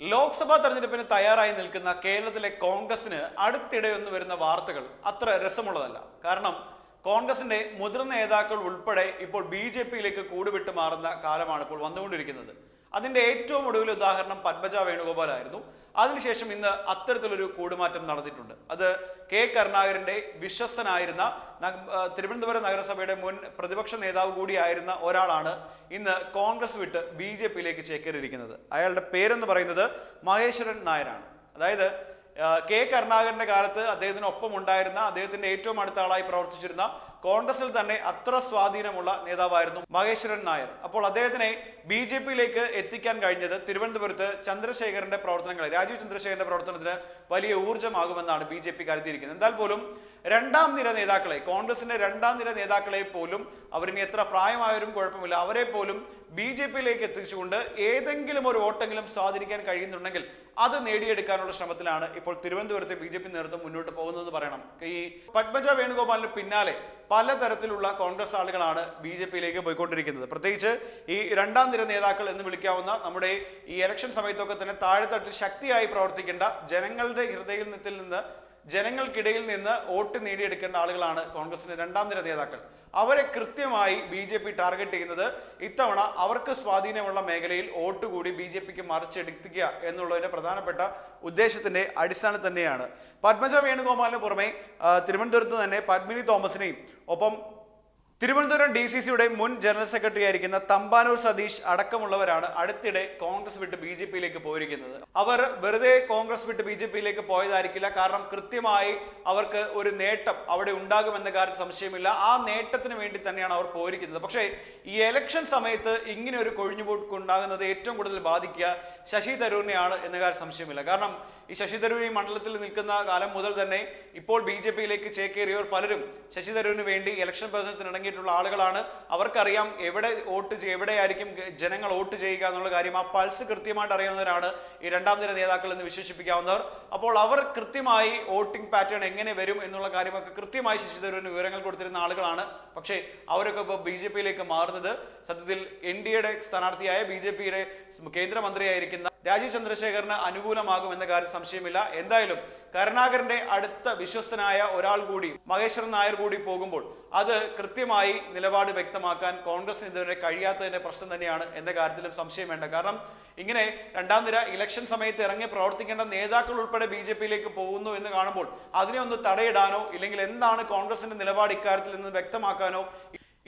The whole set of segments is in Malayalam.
ലോക്സഭാ തെരഞ്ഞെടുപ്പിന് തയ്യാറായി നിൽക്കുന്ന കേരളത്തിലെ കോൺഗ്രസിന് അടുത്തിടെ ഒന്ന് വരുന്ന വാർത്തകൾ അത്ര രസമുള്ളതല്ല. കാരണം കോൺഗ്രസിന്റെ മുതിർന്ന നേതാക്കൾ ഉൾപ്പെടെ ഇപ്പോൾ ബി ജെ പിയിലേക്ക് കൂടുവിട്ട് മാറുന്ന കാലമാണ് ഇപ്പോൾ വന്നുകൊണ്ടിരിക്കുന്നത്. അതിന്റെ ഏറ്റവും ഒടുവിൽ ഉദാഹരണം പത്മജ വേണുഗോപാലായിരുന്നു. അതിനുശേഷം ഇന്ന് അത്തരത്തിലൊരു കൂടുമാറ്റം നടന്നിട്ടുണ്ട്. അത് കെ കരുണാകരന്റെ വിശ്വസ്തനായിരുന്ന തിരുവനന്തപുരം നഗരസഭയുടെ മുൻ പ്രതിപക്ഷ നേതാവ് കൂടിയായിരുന്ന ഒരാളാണ് ഇന്ന് കോൺഗ്രസ് വിട്ട് ബി ജെ പിയിലേക്ക് ചേക്കേറിയിരിക്കുന്നത്. അയാളുടെ പേരെന്ന് പറയുന്നത് മഹേശ്വരൻ നായരാണ്. അതായത് കെ കരുണാകരന്റെ കാലത്ത് അദ്ദേഹത്തിന് ഒപ്പം ഉണ്ടായിരുന്ന അദ്ദേഹത്തിന്റെ ഏറ്റവും അടുത്ത ആളായി പ്രവർത്തിച്ചിരുന്ന കോൺഗ്രസിൽ തന്നെ അത്ര സ്വാധീനമുള്ള നേതാവായിരുന്നു മഹേശ്വരൻ നായർ. അപ്പോൾ അദ്ദേഹത്തിനെ ബി ജെ പിയിലേക്ക് എത്തിക്കാൻ കഴിഞ്ഞത് തിരുവനന്തപുരത്ത് ചന്ദ്രശേഖരന്റെ പ്രവർത്തനങ്ങളെ രാജീവ് ചന്ദ്രശേഖരന്റെ പ്രവർത്തനത്തിന് വലിയ ഊർജമാകുമെന്നാണ് ബി ജെ പി കരുതിയിരിക്കുന്നത്. എന്നാൽ പോലും രണ്ടാം നിര നേതാക്കളെ കോൺഗ്രസിന്റെ രണ്ടാം നിര നേതാക്കളെ പോലും അവരിനി എത്ര പ്രായമായവരും കുഴപ്പമില്ല. അവരെ പോലും ബി ജെ പിയിലേക്ക് എത്തിച്ചുകൊണ്ട് ഏതെങ്കിലും ഒരു വോട്ടെങ്കിലും സ്വാധീനിക്കാൻ കഴിയുന്നുണ്ടെങ്കിൽ അത് നേടിയെടുക്കാനുള്ള ശ്രമത്തിലാണ് ഇപ്പോൾ തിരുവനന്തപുരത്തെ ബി ജെ പി നേതൃത്വം മുന്നോട്ട് പോകുന്നത് പറയണം. ഈ പത്മജ വേണുഗോപാലിന് പിന്നാലെ പലതരത്തിലുള്ള കോൺഗ്രസ് ആളുകളാണ് ബി ജെ പിയിലേക്ക് പോയിക്കൊണ്ടിരിക്കുന്നത്. പ്രത്യേകിച്ച് ഈ രണ്ടാം നിര നേതാക്കൾ എന്ന് വിളിക്കാവുന്ന നമ്മുടെ ഈ ഇലക്ഷൻ സമയത്തൊക്കെ തന്നെ താഴെത്തട്ടിൽ ശക്തിയായി പ്രവർത്തിക്കേണ്ട ജനങ്ങളുടെ ഹൃദയത്തിൽ നിന്ന് ജനങ്ങൾക്കിടയിൽ നിന്ന് വോട്ട് നേടിയെടുക്കേണ്ട ആളുകളാണ് കോൺഗ്രസിന്റെ രണ്ടാം നിര നേതാക്കൾ. അവരെ കൃത്യമായി ബി ജെ പി ടാർഗറ്റ് ചെയ്യുന്നത് ഇത്തവണ അവർക്ക് സ്വാധീനമുള്ള മേഖലയിൽ വോട്ട് കൂടി ബി ജെ പിക്ക് മറിച്ചെടുക്കുക എന്നുള്ളതിന്റെ പ്രധാനപ്പെട്ട ഉദ്ദേശത്തിന്റെ അടിസ്ഥാനം തന്നെയാണ്. പത്മജ വേണുഗോപാലിന് പുറമെ തിരുവനന്തപുരത്ത് തന്നെ പത്മിനി തോമസിനെയും ഒപ്പം തിരുവനന്തപുരം ഡി സി സിയുടെ മുൻ ജനറൽ സെക്രട്ടറി ആയിരിക്കുന്ന തമ്പാനൂർ സതീഷ് അടക്കമുള്ളവരാണ് അടുത്തിടെ കോൺഗ്രസ് വിട്ട് ബി ജെ പിയിലേക്ക് പോയിരിക്കുന്നത്. അവർ വെറുതെ കോൺഗ്രസ് വിട്ട് ബി ജെ പിയിലേക്ക് പോയതായിരിക്കില്ല. കാരണം കൃത്യമായി അവർക്ക് ഒരു നേട്ടം അവിടെ ഉണ്ടാകുമെന്ന കാര്യത്തിൽ സംശയമില്ല. ആ നേട്ടത്തിന് വേണ്ടി തന്നെയാണ് അവർ പോയിരിക്കുന്നത്. പക്ഷേ ഈ എലക്ഷൻ സമയത്ത് ഇങ്ങനെ ഒരു കൊഴിഞ്ഞുപോക്ക് ഉണ്ടാകുന്നത് ഏറ്റവും കൂടുതൽ ബാധിക്കുക ശശി തരൂരിനെയാണ് എന്ന കാര്യം സംശയമില്ല. കാരണം ഈ ശശി തരൂർ ഈ മണ്ഡലത്തിൽ നിൽക്കുന്ന കാലം മുതൽ തന്നെ ഇപ്പോൾ ബി ജെ പിയിലേക്ക് ചേക്കേറിയവർ പലരും ശശി തരൂരിന് വേണ്ടി ഇലക്ഷൻ പ്രചരണത്തിന് ഇറങ്ങിയിട്ടുള്ള ആളുകളാണ്. അവർക്കറിയാം എവിടെ വോട്ട് എവിടെയായിരിക്കും ജനങ്ങൾ വോട്ട് ചെയ്യുക എന്നുള്ള കാര്യം. ആ പൾസ് കൃത്യമായിട്ട് അറിയാവുന്നവരാണ് ഈ രണ്ടാം നിര നേതാക്കൾ എന്ന് വിശേഷിപ്പിക്കാവുന്നവർ. അപ്പോൾ അവർ കൃത്യമായി വോട്ടിംഗ് പാറ്റേൺ എങ്ങനെ വരും എന്നുള്ള കാര്യമൊക്കെ കൃത്യമായി ശശി തരൂരിന് വിവരങ്ങൾ കൊടുത്തിരുന്ന ആളുകളാണ്. പക്ഷേ അവരൊക്കെ ഇപ്പോൾ ബി ജെ പിയിലേക്ക് മാറുന്നത് സത്യത്തിൽ എൻ ഡി എയുടെ സ്ഥാനാർത്ഥിയായ ബി ജെ പിയുടെ കേന്ദ്രമന്ത്രിയായിരിക്കുന്ന രാജീവ് ചന്ദ്രശേഖറിന് അനുകൂലമാകും എന്ന കാര്യം സംശയമില്ല. എന്തായാലും കരുണാകരന്റെ അടുത്ത വിശ്വസ്തനായ ഒരാൾ കൂടി മഹേശ്വരൻ നായർ കൂടി പോകുമ്പോൾ അത് കൃത്യമായി നിലപാട് വ്യക്തമാക്കാൻ കോൺഗ്രസിന് ഇതുവരെ കഴിയാത്തതിന്റെ പ്രശ്നം തന്നെയാണ് എന്ന കാര്യത്തിലും സംശയം വേണ്ട. കാരണം ഇങ്ങനെ രണ്ടാം നിര ഇലക്ഷൻ സമയത്ത് ഇറങ്ങി പ്രവർത്തിക്കേണ്ട നേതാക്കൾ ഉൾപ്പെടെ ബി ജെ പിയിലേക്ക് പോകുന്നു എന്ന് കാണുമ്പോൾ അതിനെ ഒന്ന് തടയിടാനോ ഇല്ലെങ്കിൽ എന്താണ് കോൺഗ്രസിന്റെ നിലപാട് ഇക്കാര്യത്തിൽ നിന്ന് വ്യക്തമാക്കാനോ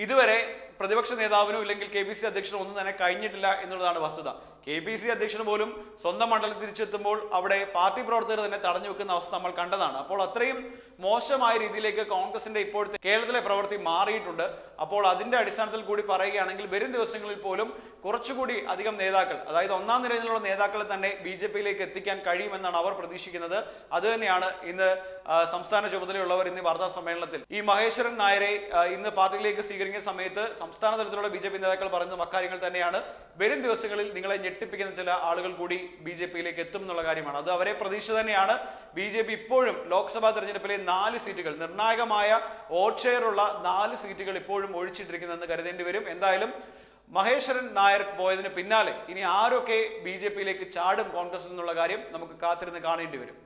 ഇതുവരെ പ്രതിപക്ഷ നേതാവിനോ ഇല്ലെങ്കിൽ കെ പി സി അധ്യക്ഷനോ ഒന്നും തന്നെ കഴിഞ്ഞിട്ടില്ല എന്നുള്ളതാണ് വസ്തുത. കെ പി സി അധ്യക്ഷന് പോലും സ്വന്തം മണ്ഡലം തിരിച്ചെത്തുമ്പോൾ അവിടെ പാർട്ടി പ്രവർത്തകർ തന്നെ തടഞ്ഞു വെക്കുന്ന അവസ്ഥ നമ്മൾ കണ്ടതാണ്. അപ്പോൾ അത്രയും മോശമായ രീതിയിലേക്ക് കോൺഗ്രസിന്റെ ഇപ്പോഴത്തെ കേരളത്തിലെ പ്രവൃത്തി മാറിയിട്ടുണ്ട്. അപ്പോൾ അതിന്റെ അടിസ്ഥാനത്തിൽ കൂടി പറയുകയാണെങ്കിൽ വരും ദിവസങ്ങളിൽ പോലും കുറച്ചുകൂടി അധികം നേതാക്കൾ അതായത് ഒന്നാം നിരയിലുള്ള നേതാക്കളെ തന്നെ ബി ജെ പിയിലേക്ക് എത്തിക്കാൻ കഴിയുമെന്നാണ് അവർ പ്രതീക്ഷിക്കുന്നത്. അത് തന്നെയാണ് ഇന്ന് സംസ്ഥാന ചുമതലയുള്ളവർ ഇന്ന് വാർത്താ സമ്മേളനത്തിൽ. ഈ മഹേശ്വരൻ നായരെ ഇന്ന് പാർട്ടിയിലേക്ക് സ്വീകരിക്കുന്ന സമയത്ത് സംസ്ഥാന തലത്തിലുള്ള ബി നേതാക്കൾ പറയുന്ന അക്കാര്യങ്ങൾ തന്നെയാണ്. വരും ദിവസങ്ങളിൽ നിങ്ങളെ ഞെട്ടിപ്പിക്കുന്ന ചില ആളുകൾ കൂടി ബി ജെ പിയിലേക്ക് എത്തും എന്നുള്ള കാര്യമാണ്. അത് അവരെ പ്രതീക്ഷ തന്നെയാണ്. ബി ജെ പി ഇപ്പോഴും ലോക്സഭാ തെരഞ്ഞെടുപ്പിലെ നാല് സീറ്റുകൾ നിർണായകമായ വോട്ട് ഷെയറുള്ള നാല് സീറ്റുകൾ ഇപ്പോഴും ഒഴിച്ചിട്ടിരിക്കുന്നതെന്ന് കരുതേണ്ടി വരും. എന്തായാലും മഹേശ്വരൻ നായർ പോയതിന് പിന്നാലെ ഇനി ആരൊക്കെ ബി ജെ പിയിലേക്ക് ചാടും കോൺഗ്രസ് എന്നുള്ള കാര്യം നമുക്ക് കാത്തിരുന്ന് കാണേണ്ടി വരും.